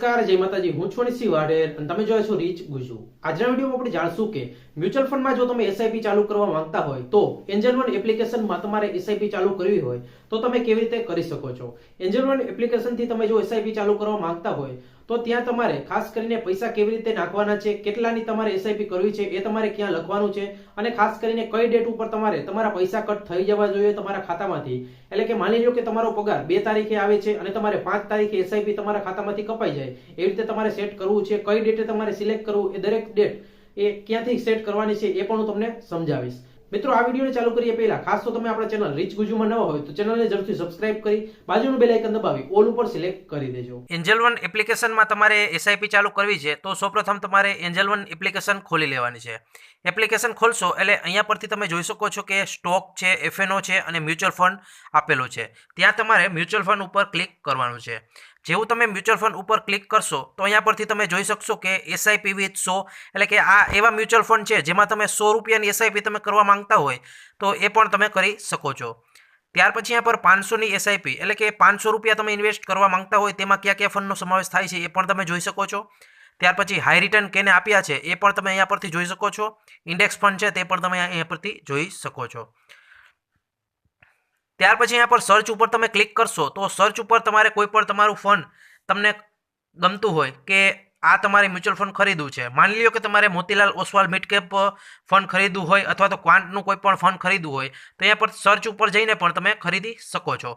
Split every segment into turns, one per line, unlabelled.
નમસ્કાર, જય માતાજી. હું છું નિશી વાડેર અને તમે જોયા છો રીચ ગુજુ. આજના વિડીયોમાં આપણે જાણશું કે મ્યુચ્યુઅલ ફંડમાં જો તમે એસઆઈપી ચાલુ કરવા માંગતા હોય તો એન્જલ વન એપ્લિકેશનમાં તમારે એસઆઈપી ચાલુ કરવી હોય તો તમે કેવી રીતે કરી શકો છો? એન્જલ વન એપ્લિકેશનથી તમે જો એસઆઈપી ચાલુ કરવા માંગતા હોય તો ત્યાં તમારે ખાસ કરીને પૈસા કેવી રીતે નાખવાના છે, કેટલાની તમારે એસઆઈપી કરવી છે, એ તમારે ક્યાં લખવાનું છે અને ખાસ કરીને કઈ ડેટ ઉપર તમારે તમારા પૈસા કટ થઈ જવા જોઈએ તમારા ખાતામાંથી. એટલે કે માની લો કે તમારો પગાર બે તારીખે આવે છે અને તમારે પાંચ તારીખે એસઆઈપી તમારા ખાતામાંથી કપાઈ જાય. એવી રીતે તમારે સેટ કરવું છે, કઈ ડેટે તમારે સિલેક્ટ કરવું, એ દરેક ડેટ એ ક્યાંથી સેટ કરવાની છે એ પણ હું તમને સમજાવીશ. મિત્રો, આ વિડીયોને ચાલુ કરીએ પહેલા. ખાસ તો તમે આપણા ચેનલ રીચ ગુજુમાં નવા હોય તો ચેનલને જરૂરથી સબસ્ક્રાઇબ કરી બાજુનું બેલ આઇકન દબાવી ઓલ ઉપર સિલેક્ટ કરી દેજો.
એન્જલ વન એપ્લિકેશનમાં તમારે એસઆઈપી ચાલુ કરવી છે, તો સૌપ્રથમ તમારે એન્જલ વન એપ્લિકેશન ખોલી લેવાની છે. એપ્લિકેશન ખોલશો એટલે અહીંયા પરથી તમે જોઈ શકો છો કે સ્ટોક છે એફએનઓ છે અને મ્યુચ્યુઅલ ફંડ આપેલો છે. ત્યાં તમારે મ્યુચ્યુઅલ ફંડ ઉપર ક્લિક કરવાનું છે. જેવું તમે મ્યુચ્યુઅલ ફંડ ઉપર ક્લિક કરશો, તો અહીંયા પરથી તમે જોઈ શકશો કે એસઆઈપી વિથ સો, એટલે કે આ એવા મ્યુચ્યુઅલ ફંડ છે જેમાં તમે સો રૂપિયાની એસઆઈપી તમે કરવા માંગતા હોય, તો એ પણ તમે કરી શકો છો. ત્યાર પછી અહીંયા પર પાંચસોની એસઆઈપી એટલે કે પાંચસો રૂપિયા તમે ઇન્વેસ્ટ કરવા માંગતા હોય, તેમાં કયા કયા ફંડનો સમાવેશ થાય છે એ પણ તમે જોઈ શકો છો. ત્યાર પછી હાઈ રિટર્ન કેને આપ્યા છે, એ પણ તમે અહીંયા પરથી જોઈ શકો છો. ઇન્ડેક્સ ફંડ છે તે પણ તમે અહીંયા પરથી જોઈ શકો છો. ત્યાર પછી અહીંયા પર સર્ચ ઉપર તમે ક્લિક કરશો તો સર્ચ ઉપર તમારે કોઈ પણ તમારું ફંડ તમને ગમતું હોય કે આ તમારે મ્યુચ્યુઅલ ફંડ ખરીદવું છે. માની લો કે તમારે મોતીલાલ ઓસવાલ મિડકેપ ફંડ ખરીદવું હોય અથવા તો ક્વાન્ટનું કોઈ પણ ફંડ ખરીદવું હોય તો અહીંયા પર સર્ચ ઉપર જઈને પણ તમે ખરીદી શકો છો.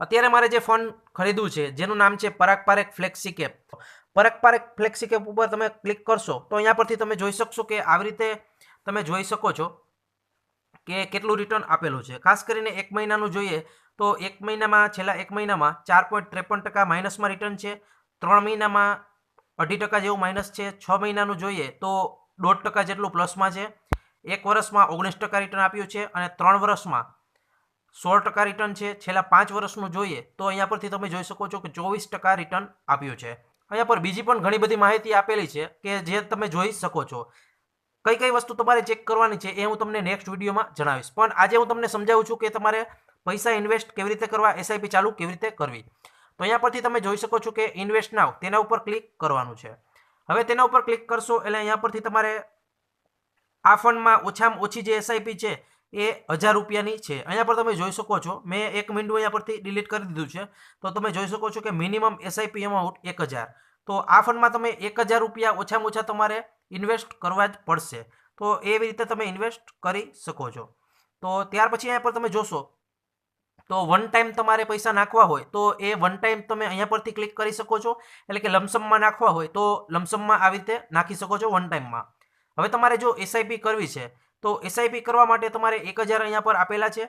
અત્યારે મારે જે ફંડ ખરીદવું છે જેનું નામ છે Parag Parekh flexi cap Parag Parekh flexi cap ઉપર તમે ક્લિક કરશો તો અહીંયા પરથી તમે જોઈ શકશો કે આવી રીતે તમે જોઈ શકો છો. કે કેટલું રિટર્ન આપેલું છે. ખાસ કરીને એક મહિનાનું જોઈએ તો એક મહિનામાં, છેલ્લા એક મહિનામાં ચાર પોઈન્ટ ત્રેપન ટકા માઇનસમાં રિટર્ન છે. ત્રણ મહિનામાં અઢી ટકા જેવું માઇનસ છે. છ મહિનાનું જોઈએ તો દોઢ ટકા જેટલું પ્લસમાં છે. એક વર્ષમાં ઓગણીસ ટકા રિટર્ન આપ્યું છે અને ત્રણ વર્ષમાં સોળ ટકા રિટર્ન છે. છેલ્લા પાંચ વર્ષનું જોઈએ તો અહીંયા પરથી તમે જોઈ શકો છો કે ચોવીસ ટકા રિટર્ન આપ્યું છે. અહીંયા પર બીજી પણ ઘણી બધી માહિતી આપેલી છે કે જે તમે જોઈ શકો છો. કઈ કઈ વસ્તુ તમારે ચેક કરવાની છે એ હું તમને નેક્સ્ટ વિડીયોમાં જણાવીશ. પણ આજે હું તમને સમજાવું છું કે તમારે પૈસા ઇન્વેસ્ટ કેવી રીતે કરવા એસઆઈપી ચાલુ કેવી રીતે કરવી. તો અહીંયા પરથી તમે જોઈ શકો છો કે ઇન્વેસ્ટ નાવ તેના ઉપર ક્લિક કરવાનું છે. હવે તેના ઉપર ક્લિક કરશો એટલે અહીંયા પરથી તમારે આ ફંડમાં ઓછામાં ઓછી જે એસઆઈપી છે એ હજાર રૂપિયાની છે. અહીંયા પર તમે જોઈ શકો છો, મેં એક વિન્ડો અહીંયા પરથી ડિલીટ કરી દીધું છે. તો તમે જોઈ શકો છો કે મિનિમમ એસઆઈપી અમાઉન્ટ એક હજાર. તો આ ફંડમાં તમે એક હજાર રૂપિયા ઓછામાં ઓછા તમારે ઇન્વેસ્ટ કરવા જ પડશે. તો એવી રીતે તમે ઇન્વેસ્ટ કરી શકો છો. તો ત્યાર પછી અહીંયા પર તમે જોશો, તો વન ટાઈમ તમારે પૈસા નાખવા હોય, તો એ વન ટાઈમ તમે અહીંયા પરથી ક્લિક કરી શકો છો. એટલે કે લમસમમાં નાખવા હોય, તો લમસમમાં આવી રીતે નાખી શકો છો વન ટાઈમમાં હવે તમારે જો એસઆઈપી કરવી છે, તો એસઆઈપી કરવા માટે તમારે એક હજાર અહીંયા પર આપેલા છે.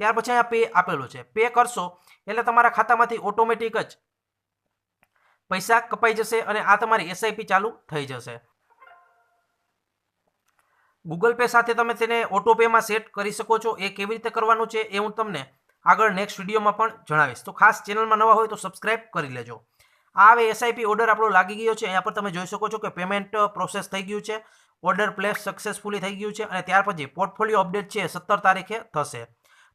ત્યાર પછી અહીંયા પે આપેલો છે. પે કરશો, એટલે તમારા ખાતામાંથી ઓટોમેટિક જ પૈસા કપાઈ જશે અને આ તમારી એસઆઈપી ચાલુ થઈ જશે. ગૂગલ પે સાથે તમે તેને ઓટો પેમાં સેટ કરી શકો છો. એ કેવી રીતે કરવાનું છે એ હું તમને આગળ નેક્સ્ટ વિડીયોમાં પણ જણાવીશ. તો ખાસ ચેનલમાં નવા હોય તો સબસ્ક્રાઇબ કરી લેજો. આ હવે એસઆઈપી ઓર્ડર આપણો લાગી ગયો છે. અહીંયા પર તમે જોઈ શકો છો કે પેમેન્ટ પ્રોસેસ થઈ ગયું છે. ઓર્ડર પ્લેસ સક્સેસફુલી થઈ ગયું છે અને ત્યાર પછી પોર્ટફોલિયો અપડેટ છે સત્તર તારીખે થશે.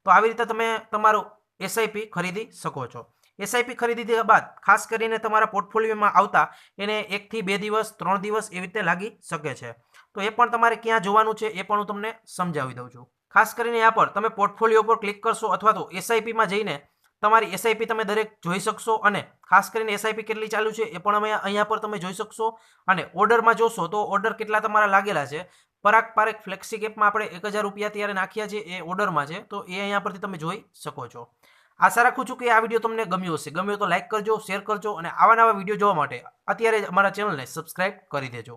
તો આવી રીતે તમે તમારું એસઆઈપી ખરીદી શકો છો. એસઆઈપી ખરીદી દીધા બાદ ખાસ કરીને તમારા પોર્ટફોલિયોમાં આવતા એને એકથી બે દિવસ, ત્રણ દિવસ એવી રીતે લાગી શકે છે. તો એ પણ તમારે ક્યાં જોવાનું છે એ પણ હું તમને સમજાવી દઉં છું. ખાસ કરીને यहाँ પર તમે પોર્ટફોલિયો પર ક્લિક કરશો અથવા તો એસઆઈપીમાં જઈને તમારી એસઆઈપી તમે દરેક જોઈ શકશો અને ખાસ કરીને એસઆઈપી કેટલી ચાલુ છે એ પણ અમે અહીંયા પર તમે જોઈ શકશો અને ઓર્ડરમાં જોશો તો ઓર્ડર કેટલા તમારા લાગેલા છે. પરાગ પારેખ ફ્લેક્સી કેપમાં આપણે એક હજાર રૂપિયા ત્યારે નાખ્યા છે એ ઓર્ડરમાં છે તો એ અહીંયા પરથી તમે જોઈ શકો છો. આશા રાખું છું કે આ વીડિયો તમને ગમ્યો હશે. ગમ્યો તો લાઇક કરજો શેર કરજો અને આવા નવા વીડિયો જોવા માટે અત્યારે અમારા ચેનલને સબસ્ક્રાઇબ કરી દેજો.